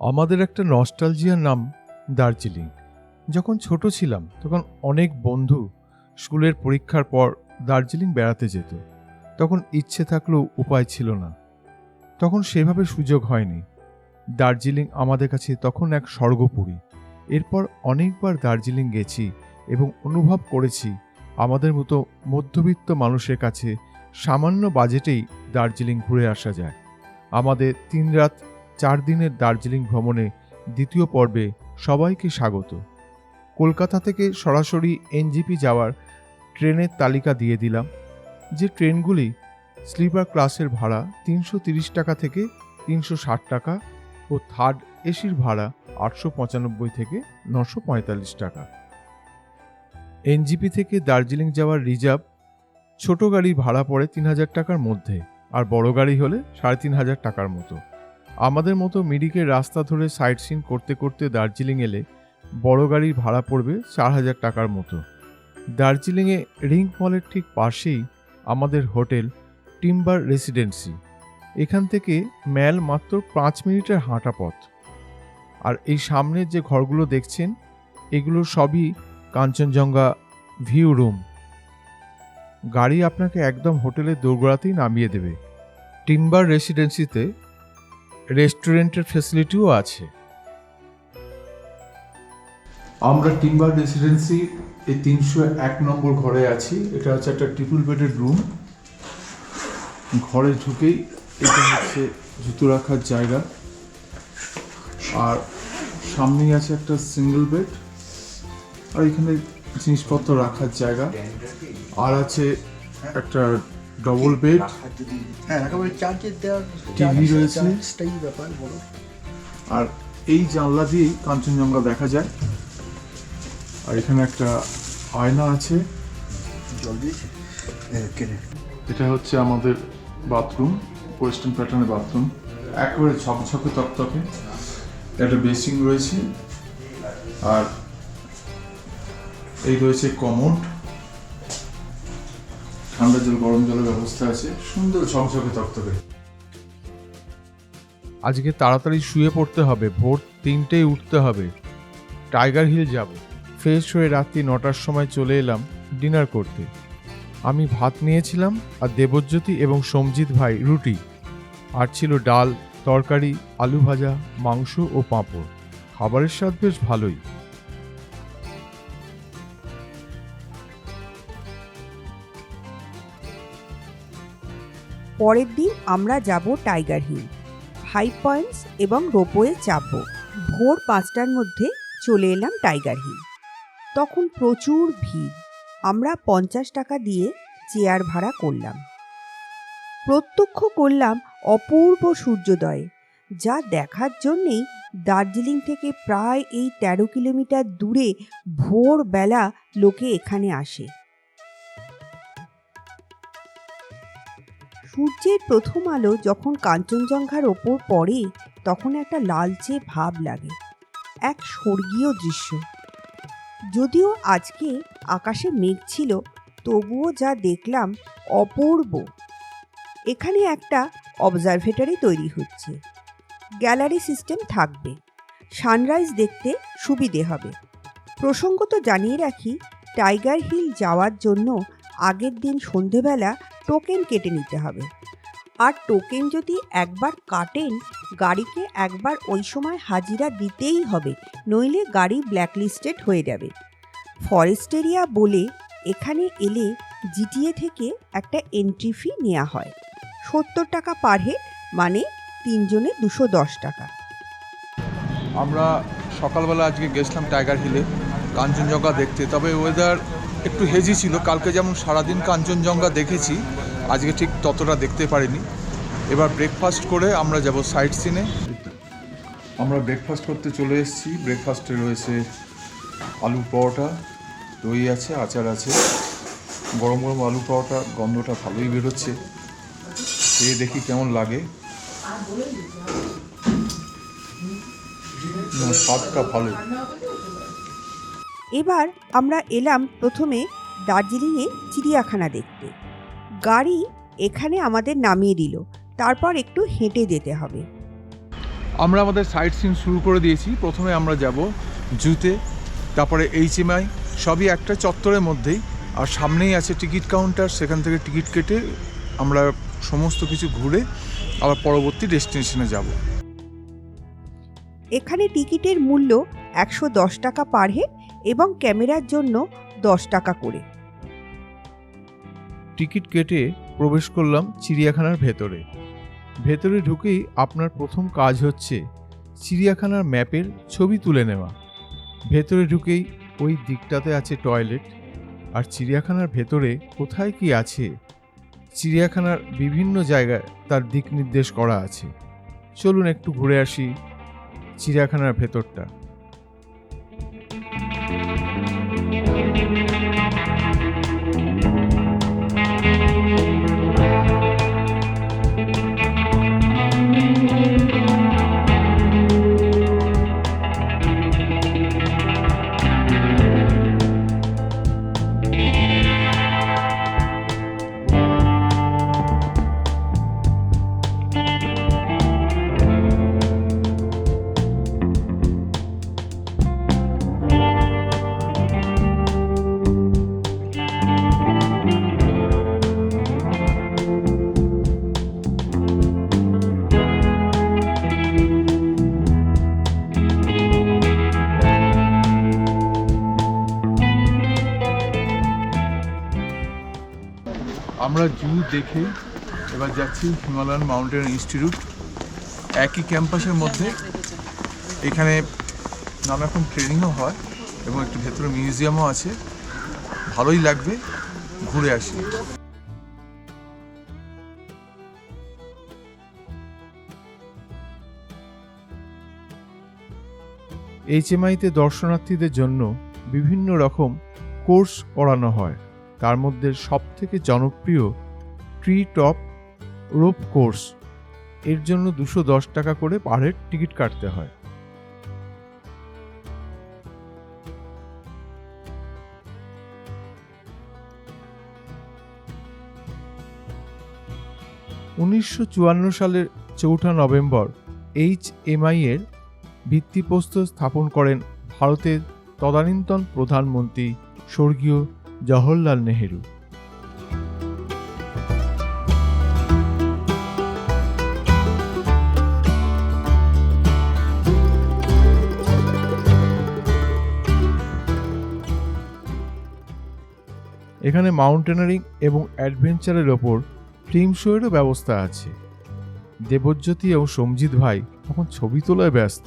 আমাদের একটা নস্টালজিয়ার নাম দার্জিলিং। যখন ছোট ছিলাম, তখন অনেক বন্ধু স্কুলের পরীক্ষার পর দার্জিলিং বেড়াতে যেত। তখন ইচ্ছে থাকলেও উপায় ছিল না। তখন সেভাবে সুযোগ হয়নি। দার্জিলিং আমাদের কাছে তখন এক স্বর্গপুরী। এরপর অনেকবার দার্জিলিং গেছি এবং অনুভব করেছি আমাদের মতো মধ্যবিত্ত মানুষের কাছে সামান্য বাজেটেই দার্জিলিং ঘুরে আসা যায়। আমাদের তিন রাত চার দিনের দার্জিলিং ভ্রমণে দ্বিতীয় পর্বে সবাইকে স্বাগত। কলকাতা থেকে সরাসরি এনজিপি যাওয়ার ট্রেনের তালিকা দিয়ে দিলাম, যে ট্রেনগুলি স্লিপার ক্লাসের ভাড়া তিনশো টাকা থেকে তিনশো ষাট টাকা ও থার্ড এসির ভাড়া আটশো পঁচানব্বই থেকে নশো টাকা। এনজিপি থেকে দার্জিলিং যাওয়ার রিজার্ভ ছোট গাড়ি ভাড়া পড়ে তিন হাজার টাকার মধ্যে, আর বড় গাড়ি হলে সাড়ে তিন হাজার টাকার মতো। আমাদের মতো মিরিকের রাস্তা ধরে সাইট সিন করতে করতে দার্জিলিং এলে বড় গাড়ির ভাড়া পড়বে চার হাজার টাকার মতো। দার্জিলিংয়ে রিং মলের ঠিক পাশেই আমাদের হোটেল টিম্বার রেসিডেন্সি। এখান থেকে ম্যাল মাত্র পাঁচ মিনিটের হাঁটা পথ। আর এই সামনের যে ঘরগুলো দেখছেন, এগুলো সবই কাঞ্চনজঙ্ঘা ভিউ রুম। গাড়ি আপনাকে একদম হোটেলের দোরগোড়াতেই নামিয়ে দেবে। টিম্বার রেসিডেন্সিতে রেস্টুরেন্টের ফেসিলিটিও আছে। আমরা টিম্বার রেসিডেন্সি এই তিনশো এক নম্বর ঘরে আছি। এটা হচ্ছে একটা ট্রিপল বেডের রুম ঘরে ঢুকেই এটা হচ্ছে জুতো রাখার জায়গা। আর সামনেই আছে একটা সিঙ্গেল বেড আর এখানে জিনিসপত্র রাখার জায়গা। আর আছে একটা ডবল বেড হ্যাঁ একেবারে চার্জের দেওয়ার TV রয়েছে। চার্জটাই ব্যাপার বড়। আর এই জানলা দিয়েই কাঞ্চনজঙ্ঘা দেখা যায়। আর এখানে একটা আয়না আছে। জল দিয়েছে? এটা হচ্ছে আমাদের বাথরুম ওয়েস্টার্ন প্যাটার্নের বাথরুম। একেবারে ঝকঝকে তকতকে। একটা বেসিং রয়েছে। আর এই রয়েছে কমোড। ঠান্ডা জল, গরম জলের ব্যবস্থা আছে। সুন্দর ঝকঝকে তকতকে। আজকে তাড়াতাড়ি শুয়ে পড়তে হবে, ভোর তিনটেই উঠতে হবে। টাইগার হিল যাব। ফ্রেশ হয়ে রাত্রি নটার সময় চলে এলাম ডিনার করতে। আমি ভাত নিয়েছিলাম আর দেবজ্যোতি এবং সমজিৎ ভাই রুটি। আর ছিল ডাল, তরকারি, আলু ভাজা, মাংস ও পাঁপড়। খাবারের স্বাদ বেশ ভালোই। পরের দিন আমরা যাব টাইগার হিল। ফাইভ পয়েন্টস এবং রোপওয়ে চাপব। ভোর পাঁচটার মধ্যে চলে এলাম টাইগার হিল। তখন প্রচুর ভিড়। আমরা পঞ্চাশ টাকা দিয়ে চেয়ার ভাড়া করলাম। প্রত্যক্ষ করলাম অপূর্ব সূর্যোদয়, যা দেখার জন্যেই দার্জিলিং থেকে প্রায় এই তেরো কিলোমিটার দূরে ভোরবেলা লোকে এখানে আসে। সূর্যের প্রথম আলো যখন কাঞ্চনজঙ্ঘার ওপর পড়ে, তখন একটা লালচে ভাব লাগে, এক স্বর্গীয় দৃশ্য। যদিও আজকে আকাশে মেঘ ছিল, তবুও যা দেখলাম অপূর্ব। এখানে একটা অবজারভেটরি তৈরি হচ্ছে। গ্যালারি সিস্টেম থাকবে। সানরাইজ দেখতে সুবিধে হবে। প্রসঙ্গত জানিয়ে রাখি, টাইগার হিল যাওয়ার জন্য আগের দিন সন্ধেবেলা টোকেন কেটে নিতে হবে। আর টোকেন যদি একবার কাটেন, গাড়িকে একবার ওই সময় হাজিরা দিতেই হবে, নইলে গাড়ি ব্ল্যাকলিস্টেড হয়ে যাবে। ফরেস্ট এরিয়া বলে এখানে এলে জিটিএ থেকে একটা এন্ট্রি ফি নেওয়া হয়। সত্তর টাকা পার হেড মানে তিনজনে দুশো দশ টাকা। আমরা সকালবেলা আজকে গেছিলাম টাইগার হিলে কাঞ্চনজঙ্ঘা দেখতে। তবে ওয়েদার একটু হেজি ছিল। কালকে যেমন সারাদিন কাঞ্চনজঙ্ঘা দেখেছি, আজকে ঠিক ততটা দেখতে পারিনি। এবার ব্রেকফাস্ট করে আমরা যাব সাইট সিনে আমরা ব্রেকফাস্ট করতে চলে এসেছি। ব্রেকফাস্টে রয়েছে আলু পরোটা, দই আছে, আচার আছে। গরম গরম আলু পরোটা, গন্ধটা ভালোই বেরোচ্ছে। খেয়ে দেখি কেমন লাগে। স্বাদটা ভালোই এবার আমরা এলাম প্রথমে দার্জিলিংয়ে চিড়িয়াখানা দেখতে। গাড়ি এখানে আমাদের নামিয়ে দিল তারপর একটু হেঁটে যেতে হবে। আমরা আমাদের সাইট সিন শুরু করে দিয়েছি। প্রথমে আমরা যাব জুতে তারপরে এইচএমআই সবই একটা চত্বরের মধ্যেই। আর সামনেই আছে টিকিট কাউন্টার সেখান থেকে টিকিট কেটে আমরা সমস্ত কিছু ঘুরে আবার পরবর্তী ডেস্টিনেশনে যাব। এখানে টিকিটের মূল্য একশো দশ টাকা পার হেড এবং ক্যামেরার জন্য দশ টাকা করে। টিকিট কেটে প্রবেশ করলাম চিড়িয়াখানার ভেতরে। ভেতরে ঢুকেই আপনার প্রথম কাজ হচ্ছে চিড়িয়াখানার ম্যাপের ছবি তুলে নেওয়া। ভেতরে ঢুকেই ওই দিকটাতে আছে টয়লেট, আর চিড়িয়াখানার ভেতরে কোথায় কি আছে? চিড়িয়াখানার বিভিন্ন জায়গায় তার দিক নির্দেশ করা আছে। চলুন একটু ঘুরে আসি চিড়িয়াখানার ভেতরটা। আমরা জু দেখে এবার যাচ্ছি হিমালয়ান মাউন্টেন ইনস্টিটিউট। একই ক্যাম্পাসের মধ্যে এখানে নানা রকম ট্রেনিংও হয় এবং একটু ভেতরে মিউজিয়ামও আছে। ভালোই লাগবে ঘুরে আসি এইচএমআইতে দর্শনার্থীদের জন্য বিভিন্ন রকম কোর্স করানো হয়। তার মধ্যে সবথেকে জনপ্রিয় ট্রি টপ রোপ কোর্স। এর জন্য দুশো দশ টাকা করে পার হেড টিকিট কাটতে হয়। উনিশশো চুয়ান্ন সালের চৌঠা নভেম্বর এইচ এর ভিত্তিপ্রস্তর স্থাপন করেন ভারতের তদানীন্তন প্রধানমন্ত্রী স্বর্গীয় জওহরলাল নেহেরু। এখানে মাউন্টেনারিং এবং অ্যাডভেঞ্চারের ওপর ফিল্ম শোয়েরও ব্যবস্থা আছে। দেবজ্যোতি এবং সমজিৎ ভাই তখন ছবি তোলায় ব্যস্ত।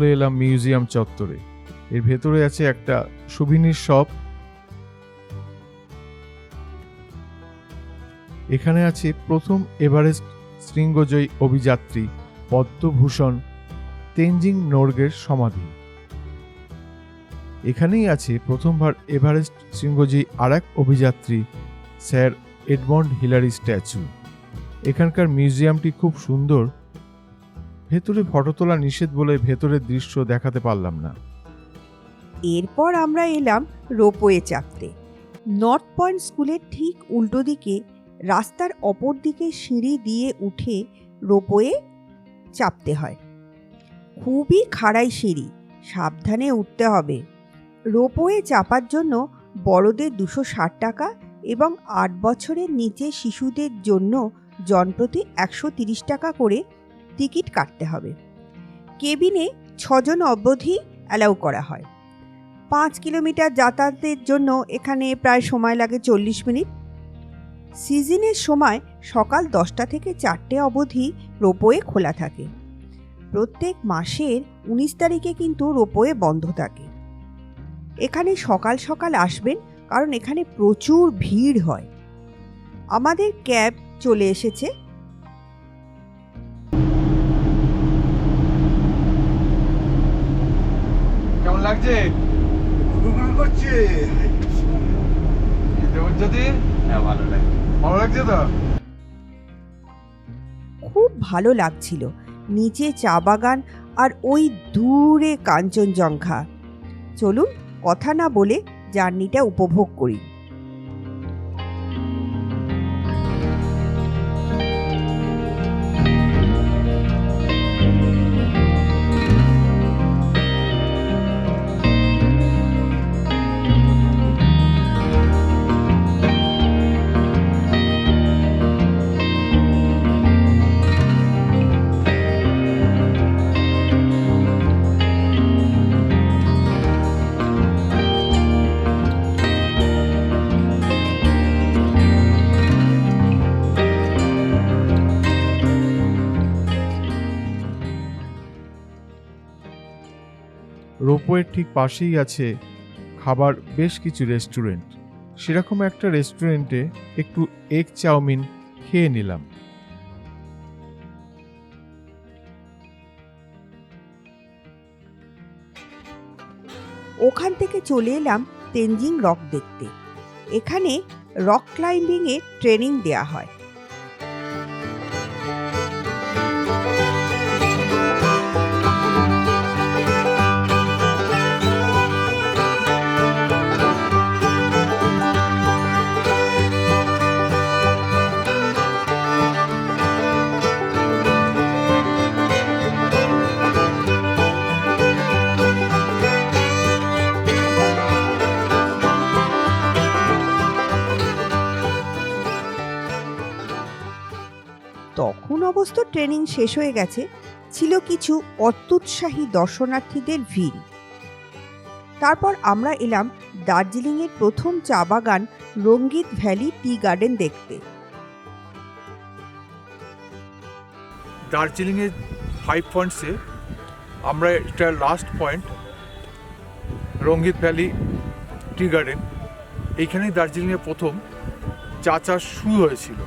চলে এলাম মিউজিয়াম চত্বরে। এর ভেতরে আছে একটা সুভিনির শপ। এখানে আছে প্রথম এভারেস্ট শৃঙ্গজয়ী অভিযাত্রী পদ্মভূষণ তেনজিং নোর্গের সমাধি। এখানেই আছে প্রথমবার এভারেস্ট শৃঙ্গজয়ী আর এক অভিযাত্রী, স্যার এডমন্ড হিলারি স্ট্যাচু। এখানকার মিউজিয়ামটি খুব সুন্দর। ভেতরে ফটো তোলা নিষেধ বলে ভেতরের দৃশ্য দেখাতে পারলাম না। এরপর আমরা এলাম রোপওয়ে চাপতে। নর্থ পয়েন্ট স্কুলের ঠিক উল্টো দিকে, রাস্তার অপর দিকে সিঁড়ি দিয়ে উঠে রোপওয়ে চাপতে হয়। খুবই খাড়াই সিঁড়ি, সাবধানে উঠতে হবে। রোপওয়ে চাপার জন্য বড়দের দুশো ষাট টাকা এবং আট বছরের নিচে শিশুদের জন্য জনপ্রতি একশো তিরিশ টাকা করে টিকিট কাটতে হবে। কেবিনে ছজন অবধি অ্যালাউ করা হয়। পাঁচ কিলোমিটার যাতায়াতের জন্য এখানে প্রায় সময় লাগে চল্লিশ মিনিট। সিজনের সময় সকাল দশটা থেকে চারটে অবধি রোপওয়ে খোলা থাকে। প্রত্যেক মাসের উনিশ তারিখে কিন্তু রোপওয়ে বন্ধ থাকে। এখানে সকাল সকাল আসবেন কারণ এখানে প্রচুর ভিড় হয়। আমাদের ক্যাব চলে এসেছে। লাগছে? গুগল করছে। যদি হ্যাঁ ভালো লাগে। ভালো লাগছে তো? খুব ভালো লাগছিল। নিচে চা বাগান আর ওই দূরে কাঞ্চনজঙ্ঘা। চলুন কথা না বলে জার্নিটা উপভোগ করি। রোপওয়ের ঠিক পাশেই আছে খাবার বেশ কিছু রেস্টুরেন্ট। সেরকম একটা রেস্টুরেন্টে একটু এগ চাউমিন খেয়ে নিলাম। ওখান থেকে চলে এলাম তেনজিং রক দেখতে। এখানে রক ক্লাইম্বিং এর ট্রেনিং দেয়া হয়। তখন অবশ্য ট্রেনিং শেষ হয়ে গেছে, ছিল কিছু অত্যুৎসাহী দর্শনার্থীদের ভিড়। তারপর আমরা এলাম দার্জিলিংয়ের প্রথম চা বাগান রঙ্গিত ভ্যালি টি গার্ডেন দেখতে। দার্জিলিংয়ের ফাইভ পয়েন্টসে আমরা এটা last point Rangit valley tea garden. এইখানেই দার্জিলিংয়ে প্রথম চা চাষ শুরু হয়েছিল।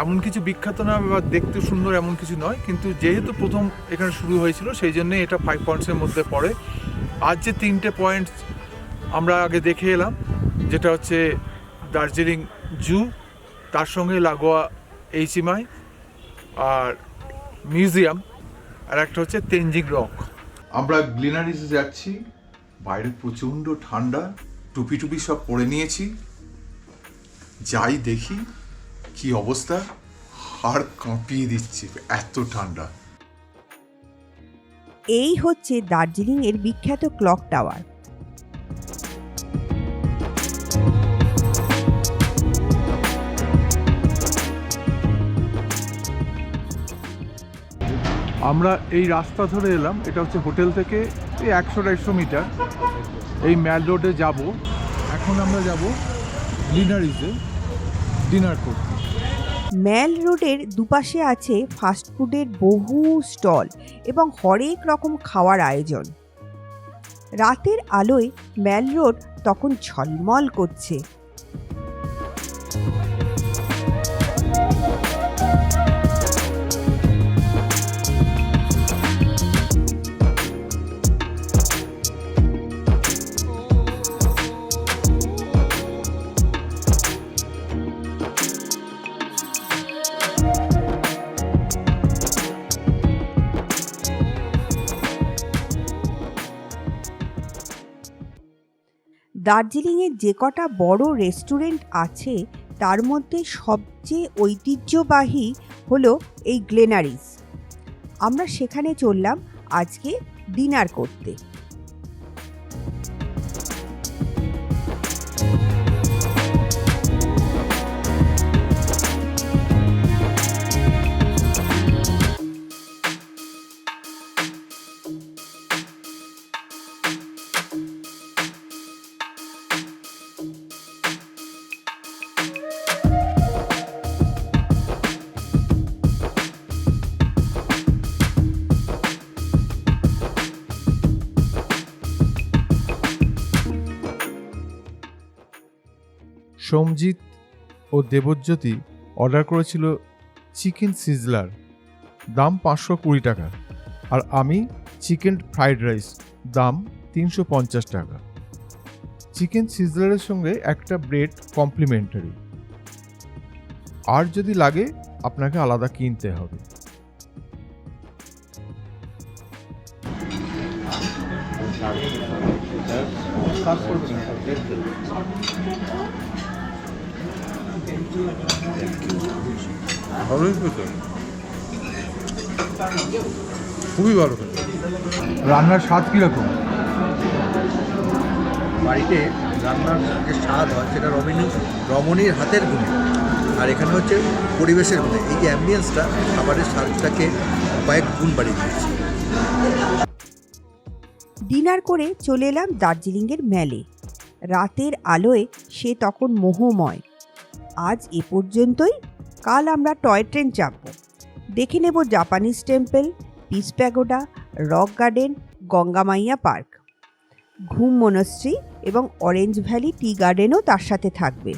এমন কিছু বিখ্যাত না বা দেখতে সুন্দর এমন কিছু নয়, কিন্তু যেহেতু প্রথম এখানে শুরু হয়েছিল, সেই জন্যে এটা ফাইভ পয়েন্টসের মধ্যে পড়ে। আজ যে তিনটে পয়েন্টস আমরা আগে দেখে এলাম, যেটা হচ্ছে দার্জিলিং জু, তার সঙ্গে লাগোয়া এইচিমাই আর মিউজিয়াম, আর একটা হচ্ছে তেনজিং রক। আমরা গ্লিনারিসে যাচ্ছি, বাইরে প্রচণ্ড ঠান্ডা, টুপি টুপি সব পরে নিয়েছি, যাই দেখি। কি অবস্থা? হাড় কাঁপিয়ে দিচ্ছে এত ঠান্ডা। এই হচ্ছে দার্জিলিংয়ের বিখ্যাত ক্লক টাওয়ার। আমরা এই রাস্তা ধরে এলাম এটা হচ্ছে হোটেল থেকে এই একশো দেড়শো মিটার। এই ম্যাল রোডে যাব। এখন আমরা যাব ডিনারিজে ডিনার করতে। ম্যাল রোডের দুপাশে আছে ফাস্টফুডের বহু স্টল এবং হরেক রকম খাওয়ার আয়োজন। রাতের আলোয় ম্যাল রোড তখন ঝলমল করছে। দার্জিলিংয়ের যে কটা বড় রেস্টুরেন্ট আছে, তার মধ্যে সবচেয়ে ঐতিহ্যবাহী হল এই গ্লেনারিস আমরা সেখানে চললাম আজকে ডিনার করতে। সোমজিৎ ও দেবজ্যোতি অর্ডার করেছিল চিকেন সিজলার। দাম পাঁচশো কুড়ি টাকা আর আমি চিকেন ফ্রাইড রাইস, দাম তিনশো পঞ্চাশ টাকা। চিকেন সিজলারের সঙ্গে একটা ব্রেড কমপ্লিমেন্টারি। আর যদি লাগে, আপনাকে আলাদা কিনতে হবে। ভালোই খেতে। খুবই ভালো খেতে। রান্নার স্বাদ কীরকম? বাড়িতে রান্নার যে স্বাদ হয় সেটা রমণী রমণীর হাতের গুণে। আর এখানে হচ্ছে পরিবেশের গুণে। এই যে অ্যাম্বিয়েন্সটা খাবারের স্বাদটাকে কয়েক গুণ বাড়িয়ে দিয়েছে। ডিনার করে চলে এলাম দার্জিলিংয়ের ম্যালে রাতের আলোয় সে তখন মোহময়। আজ এ পর্যন্তই। কাল আমরা টয় ট্রেন চাপব। দেখে নেব Japanese temple, peace pagoda, rock garden, Gangamaiya park. Ghoom monastery এবং অরেঞ্জ ভ্যালি টি গার্ডেনও তার সাথে থাকবে।